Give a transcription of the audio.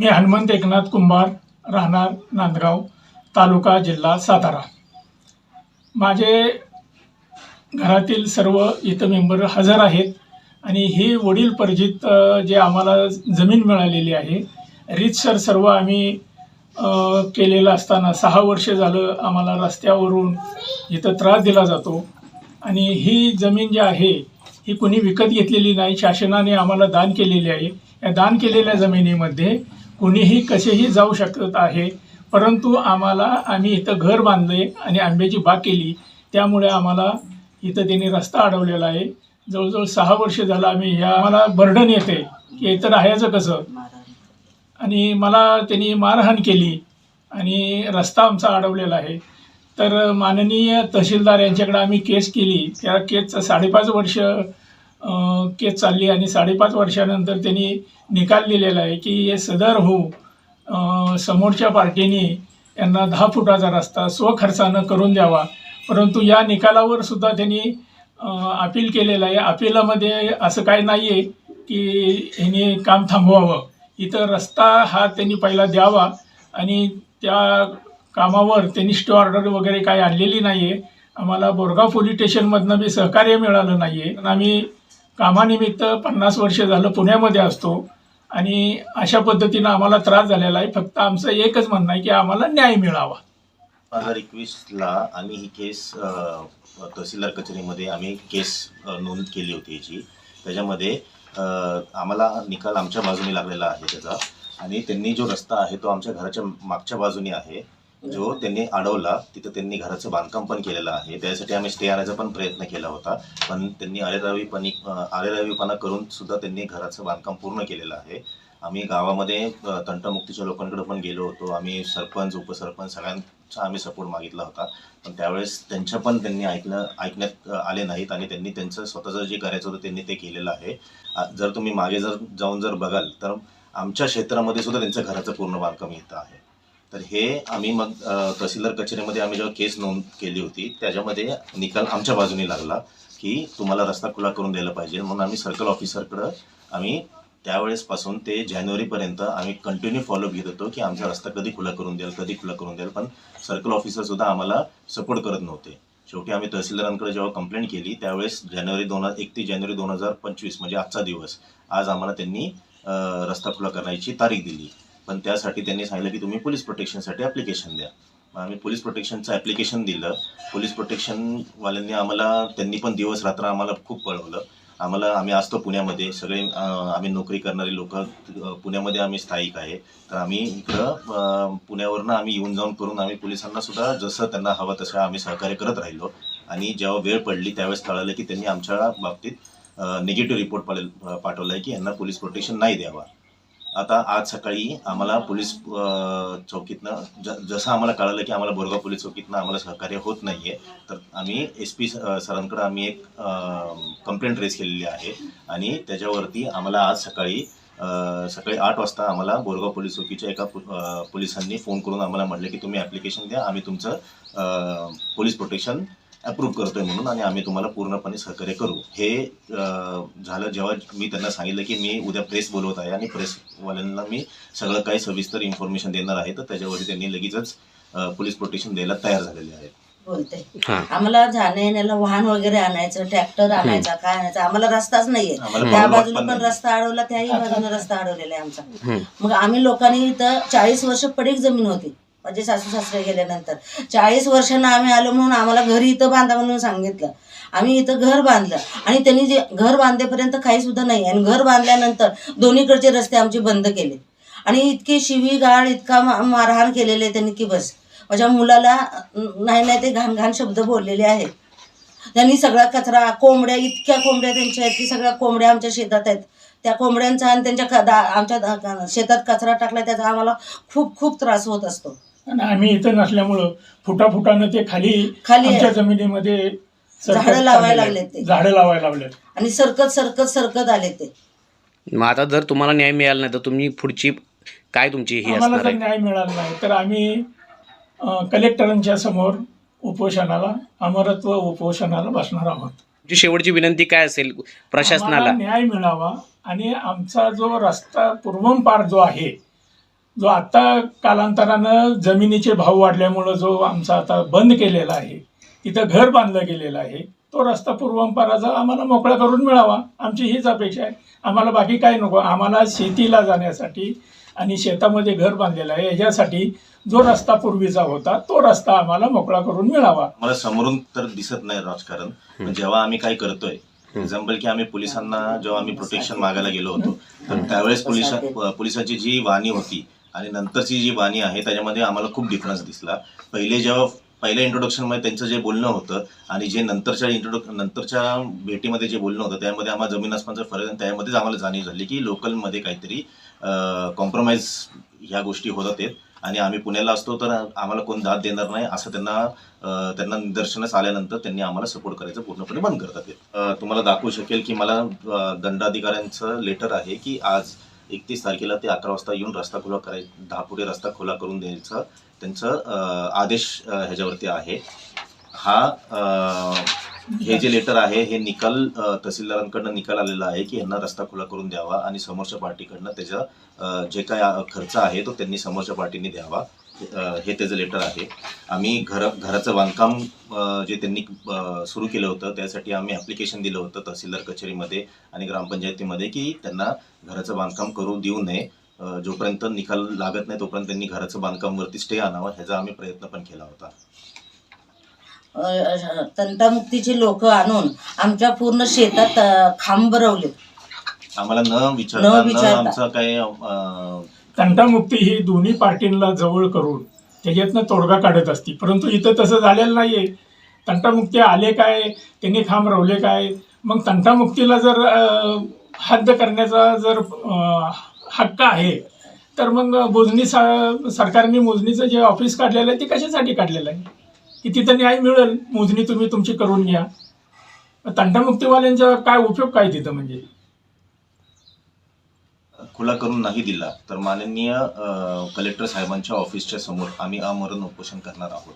मी हनुमंत एकनाथ कुंभार राहणार नांदगाव तालुका जिल्हा सातारा. माझे घरातील सर्व इथं मेंबर हजर आहेत आणि ही वडील परिचित जे आम्हाला जमीन मिळालेली आहे रीतसर सर्व आम्ही केलेलं असताना सहा वर्ष झालं आम्हाला रस्त्यावरून इथं त्रास दिला जातो आणि ही जमीन जी आहे ही कोणी विकत घेतलेली नाही शासनाने आम्हाला दान केलेली आहे. या दान केलेल्या जमिनीमध्ये कुणीही कसेही जाऊ शकत आहे परंतु आम्हाला आम्ही इथं घर बांधले आणि आंब्याची बाग केली त्यामुळे आम्हाला इथं त्यांनी रस्ता अडवलेला आहे. जवळजवळ सहा वर्ष झालं आम्ही ह्या आम्हाला बर्डन येते की इथं राहायचं कसं. आणि मला त्यांनी मारहाण केली आणि रस्ता आमचा अडवलेला आहे. तर माननीय तहसीलदार यांच्याकडे आम्ही केस केली. त्या केसचं साडेपाच वर्ष केस चालली आणि साडेपाच वर्षानंतर त्यांनी निकाल दिलेला आहे की हे सदर हो समोरच्या पार्टीने यांना दहा फुटाचा रस्ता स्वखर्चानं करून द्यावा. परंतु या निकालावर सुद्धा त्यांनी अपील केलेलं आहे. अपिलामध्ये असं काही नाही आहे की ह्याने काम थांबवावं. इथं रस्ता हा त्यांनी पहिला द्यावा आणि त्या कामावर त्यांनी स्टे ऑर्डर वगैरे काही आणलेली नाही आहे आम्हाला बोरगाव पोलीस स्टेशनमधनं बी सहकार्य मिळालं नाही आहे आम्ही कामानिमित्त पन्नास वर्ष झालं पुण्यामध्ये असतो. आणि अशा पद्धतीनं आम्हाला त्रास झालेला आहे. फक्त आमचं एकच म्हणणं आहे की आम्हाला न्याय मिळावा. दोन हजार एकवीसला आम्ही ही केस अ, तहसीलदार कचेरीमध्ये आम्ही केस अ, नोंद केली होती याची. त्याच्यामध्ये अ, आम्हाला निकाल आमच्या बाजूने लागलेला आहे त्याचा. आणि त्यांनी जो रस्ता आहे तो आमच्या घराच्या मागच्या बाजूने आहे. जो त्यांनी अडवला तिथं त्यांनी घराचं बांधकाम पण केलेलं आहे. त्यासाठी आम्ही स्टे आणायचा पण प्रयत्न केला होता. पण त्यांनी अरेरावीपणी अरेरावीपणा करून सुद्धा त्यांनी घराचं बांधकाम पूर्ण केलेलं आहे. आम्ही गावामध्ये तंटमुक्तीच्या लोकांकडे पण गेलो होतो. आम्ही सरपंच उपसरपंच सगळ्यांचा आम्ही सपोर्ट मागितला होता. पण त्यावेळेस त्यांच्या पण त्यांनी ऐकलं ऐकण्यात आले नाहीत आणि त्यांनी त्यांचं स्वतःचं जे करायचं होतं त्यांनी ते केलेलं आहे. जर तुम्ही मागे जर जाऊन जर बघाल तर आमच्या क्षेत्रामध्ये सुद्धा त्यांचं घराचं पूर्ण बांधकाम येतं आहे. तर हे आम्ही मग तहसीलदार कचेरीमध्ये आम्ही जेव्हा केस नोंद केली होती त्याच्यामध्ये निकाल आमच्या बाजूने लागला की तुम्हाला रस्ता खुला करून द्यायला पाहिजे. म्हणून आम्ही सर्कल ऑफिसरकडं आम्ही त्यावेळेसपासून ते जानेवारीपर्यंत आम्ही कंटिन्यू फॉलोअप घेत होतो की आमचा रस्ता कधी खुला करून द्याल कधी खुला करून द्याल. पण सर्कल ऑफिसर सुद्धा आम्हाला सपोर्ट करत नव्हते. शेवटी आम्ही तहसीलदारांकडे जेव्हा कंप्लेंट केली त्यावेळेस जानेवारी दोन हजार एकतीस जानेवारी दोन हजार पंचवीस म्हणजे आजचा दिवस आज आम्हाला त्यांनी रस्ता खुला करण्याची तारीख दिली. पण त्यासाठी त्यांनी सांगितलं की तुम्ही पोलीस प्रोटेक्शनसाठी ॲप्लिकेशन द्या. मग आम्ही पोलीस प्रोटेक्शनचं ॲप्लिकेशन दिलं. पोलीस प्रोटेक्शनवाल्यांनी आम्हाला त्यांनी पण दिवस रात्र आम्हाला खूप पळवलं आम्हाला आम्ही असतो पुण्यामध्ये सगळे आम्ही नोकरी करणारे लोक पुण्यामध्ये आम्ही स्थायिक आहे. तर आम्ही इकडं पुण्यावरनं आम्ही येऊन जाऊन करून आम्ही पोलिसांना सुद्धा जसं त्यांना हवं तसं आम्ही सहकार्य करत राहिलो. आणि जेव्हा वेळ पडली त्यावेळेस कळालं की त्यांनी आमच्या बाबतीत निगेटिव्ह रिपोर्ट पाठवला आहे की यांना पोलीस प्रोटेक्शन नाही द्यावा. आता आज सकाळी आम्हाला पोलीस चौकीतनं ज जसं आम्हाला कळालं की आम्हाला बोरगाव पोलीस चौकीतनं आम्हाला सहकार्य होत नाही आहे तर आम्ही एस पी सरांकडे आम्ही एक कंप्लेंट रेज केलेली आहे. आणि त्याच्यावरती आम्हाला आज सकाळी सकाळी आठ वाजता आम्हाला बोरगाव पोलीस चौकीच्या एका पोलिसांनी फोन करून आम्हाला म्हटलं की तुम्ही ॲप्लिकेशन द्या आम्ही तुमचं पोलीस प्रोटेक्शन अप्रूव्ह करतोय म्हणून आणि आम्ही तुम्हाला पूर्णपणे सहकार्य करू. हे झालं जेव्हा मी त्यांना सांगितलं की मी उद्या प्रेस बोलवत आहे आणि प्रेसवाल्यांना मी सगळं काही सविस्तर इन्फॉर्मेशन देणार आहे तर त्याच्यावरती त्यांनी लगेचच पोलीस प्रोटेक्शन द्यायला तयार झालेले आहेत. बोलते. हा. आम्हाला जाण्या येण्याला वाहन वगैरे आणायचं ट्रॅक्टर आणायचा काय आणायचं आम्हाला रस्ताच नाहीये. त्या बाजूला पण. रस्ता अडवला त्याही बाजूने रस्ता अडवलेला आहे आमचा. मग आम्ही लोकांनी इथं चाळीस वर्ष पडीक जमीन होती. माझे सासू सासरे गेल्यानंतर. चाळीस वर्षांना आम्ही आलो म्हणून आम्हाला घरी इथं बांधा म्हणून सांगितलं. आम्ही इथं घर बांधलं. आणि त्यांनी जे घर बांधेपर्यंत काही सुद्धा नाही. आणि घर बांधल्यानंतर दोन्हीकडचे रस्ते आमचे बंद केले. आणि इतकी शिवीगाळ इतका मारहाण केलेले आहे त्यांनी की बस. माझ्या मुलाला नाही नाही ते घाण घाण शब्द बोललेले आहेत. त्यांनी सगळा कचरा कोंबड्या इतक्या कोंबड्या त्यांच्या आहेत की सगळ्या कोंबड्या आमच्या शेतात आहेत. त्या कोंबड्यांचा आणि त्यांच्या आमच्या शेतात कचरा टाकला त्याचा आम्हाला खूप खूप त्रास होत असतो. आणि आम्ही इथं नसल्यामुळं फुटाफुटानं ते खाली खाली आहे. आमच्या जमिनीमध्ये सरकत झाडं लावायला चाललेले लागलेत. ते. झाडं लावायला लागलेत आणि सरकत सरकत सरकत आले ते मग आता जर तुम्हाला न्याय मिळाला नाही तर तुम्ही पुढची काय तुमची ही आम्हाला असणार जर आहे न्याय मिळाला नाही तर आम्ही अं, कलेक्टरांच्या समोर उपोषणाला अमरत्व उपोषणाला बसणार आहोत तुमची शेवटची विनंती काय असेल प्रशासनाला आम्हाला न्याय मिळावा आणि आमचा जो रस्ता पूर्वंपार जो आहे जो आत्ता कालांतरानं जमिनीचे भाव वाढल्यामुळं जो आमचा आता बंद केलेला आहे तिथं घर बांधलं गेलेलं आहे तो रस्ता पूर्वंपाराचा आम्हाला मोकळा करून मिळावा. आमची हीच अपेक्षा आहे. आम्हाला बाकी काय नको. आम्हाला शेतीला जाण्यासाठी आणि शेतामध्ये घर बांधलेलं आहे याच्यासाठी जो रस्ता पूर्वीचा होता तो रस्ता आम्हाला मोकळा करून मिळावा. मला समोरून तर दिसत नाही राजकारण जेव्हा आम्ही काय करतोय एक्झाम्पल की आम्ही पोलिसांना जेव्हा आम्ही प्रोटेक्शन मागायला गेलो होतो तर त्यावेळेस पोलिसा पोलिसांची जी वाणी होती आणि नंतरची जी वाणी आहे त्याच्यामध्ये आम्हाला खूप डिफरन्स दिसला पहिले जेव्हा पहिल्या इंट्रोडक्शनमध्ये त्यांचं जे बोलणं होतं आणि जे नंतरच्या इंट्रोडक् नंतरच्या भेटीमध्ये जे बोलणं होतं त्यामध्ये आम्हाला जमीन आसमानचा फरक आणि त्यामध्येच आम्हाला जाणीव झाली की लोकलमध्ये काहीतरी कॉम्प्रोमाइज ह्या गोष्टी होत आहेत आणि आम्ही पुण्याला असतो तर आम्हाला कोण दाद देणार नाही असं त्यांना त्यांना निदर्शनास आल्यानंतर त्यांनी आम्हाला सपोर्ट करायचं पूर्णपणे बंद करतात ते. तुम्हाला दाखवू शकेल की मला दंडाधिकाऱ्यांचं लेटर आहे की आज एकतीस तारखेला ते अकरा वाजता येऊन रस्ता खुला कराय दहा फुटे रस्ता खुला करून द्यायचा. त्यांचं आदेश ह्याच्यावरती आहे. हा हे जे लेटर आहे हे निकाल तहसीलदारांकडनं निकाल आलेला आहे की यांना रस्ता खुला करून द्यावा आणि समोरच्या पार्टीकडनं त्याचा जे काय खर्च आहे तो त्यांनी समोरच्या पार्टीने द्यावा. हे त्याचं लेटर आहे. आम्ही घर घराचं बांधकाम जे त्यांनी सुरू केलं होतं त्यासाठी आम्ही ॲप्लिकेशन दिलं होतं तहसीलदार कचेरीमध्ये आणि ग्रामपंचायतीमध्ये की त्यांना घराचं बांधकाम करू देऊ नये. जोपर्यंत निकाल लागत नाही तोपर्यंत त्यांनी घराचं बांधकामवरती स्टे आणावा ह्याचा आम्ही प्रयत्न पण केला होता. तंटामुक्तीचे लोक आणून आमच्या पूर्ण शेतात खांब रवले आम्हाला न विचारता. आमचं काय अं, तंटामुक्ती ही दोन्ही पार्टींना जवळ करून त्याच्यातनं तोडगा काढत असती. परंतु इथं तसं झालेलं नाही आहे तंटामुक्ती आले काय? त्यांनी खांब रवले काय? मग तंटामुक्तीला जर हद्द करण्याचा जर हक्क आहे तर मग मोजणी सा सरकारने मोजणीचं जे ऑफिस काढलेलं आहे ते कशासाठी काढलेलं आहे? की तिथं न्याय मिळेल? मोजणी तुम्ही तुमची करून घ्या. तंटामुक्तीवाल्यांचा काय उपयोग काय तिथं म्हणजे? खुला करून नाही दिला तर माननीय कलेक्टर साहेबांच्या ऑफिसच्या समोर आम्ही आमरण उपोषण करणार आहोत.